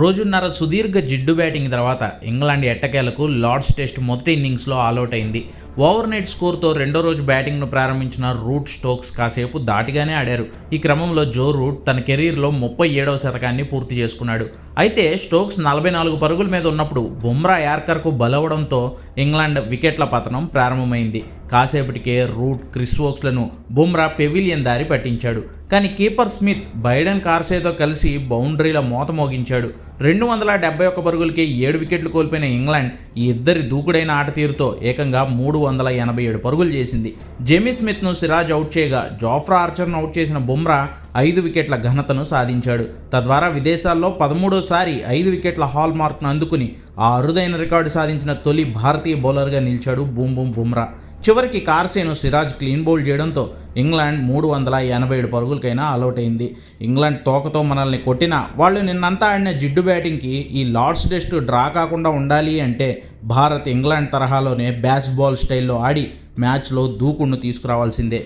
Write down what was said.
రోజున్నర సుదీర్ఘ జిడ్డు బ్యాటింగ్ తర్వాత ఇంగ్లాండ్ ఎట్టకేలకు లార్డ్స్ టెస్ట్ మొదటి ఇన్నింగ్స్లో ఆల్అవుట్ అయింది. ఓవర్ నైట్ స్కోర్తో రెండో రోజు బ్యాటింగ్ను ప్రారంభించిన రూట్ స్టోక్స్ కాసేపు దాటిగానే ఆడారు. ఈ క్రమంలో జో రూట్ తన కెరీర్లో ముప్పై ఏడవ శతకాన్ని పూర్తి చేసుకున్నాడు. అయితే స్టోక్స్ నలభై నాలుగు పరుగుల మీద ఉన్నప్పుడు బుమ్రా యార్కర్కు బలవడంతో ఇంగ్లాండ్ వికెట్ల పతనం ప్రారంభమైంది. కాసేపటికే రూట్ క్రిస్ వోక్స్లను బుమ్రా పెవిలియన్ దారి పట్టించాడు. కానీ కీపర్ స్మిత్ బైడెన్ కార్సేతో కలిసి బౌండరీల మోత మోగించాడు. రెండు వందల డెబ్బై ఒక్క పరుగులకే ఏడు వికెట్లు కోల్పోయిన ఇంగ్లాండ్ ఈ ఇద్దరి దూకుడైన ఆట తీరుతో ఏకంగా మూడు వందల ఎనభై ఏడు పరుగులు చేసింది. జెమీ స్మిత్ను సిరాజ్ అవుట్ చేయగా జోఫ్రా ఆర్చర్ను అవుట్ చేసిన బుమ్రా ఐదు వికెట్ల ఘనతను సాధించాడు. తద్వారా విదేశాల్లో పదమూడోసారి ఐదు వికెట్ల హాల్ మార్క్ను అందుకుని ఆ అరుదైన రికార్డు సాధించిన తొలి భారతీయ బౌలర్గా నిలిచాడు బూమ్ బూమ్ బుమ్రా. చివరికి కార్సేను సిరాజ్ క్లీన్ బౌల్ చేయడంతో ఇంగ్లాండ్ మూడు వందల ఎనభై ఏడు పరుగులకైనా అలౌట్ అయింది ఇంగ్లాండ్ తోకతో మనల్ని కొట్టినా వాళ్ళు నిన్నంతా ఆడిన జిడ్డు బ్యాటింగ్కి ఈ లార్డ్స్ టెస్ట్ డ్రా కాకుండా ఉండాలి అంటే భారత్ ఇంగ్లాండ్ తరహాలోనే బ్యాస్ బాల్ స్టైల్లో ఆడి మ్యాచ్లో దూకుడును తీసుకురావాల్సిందే.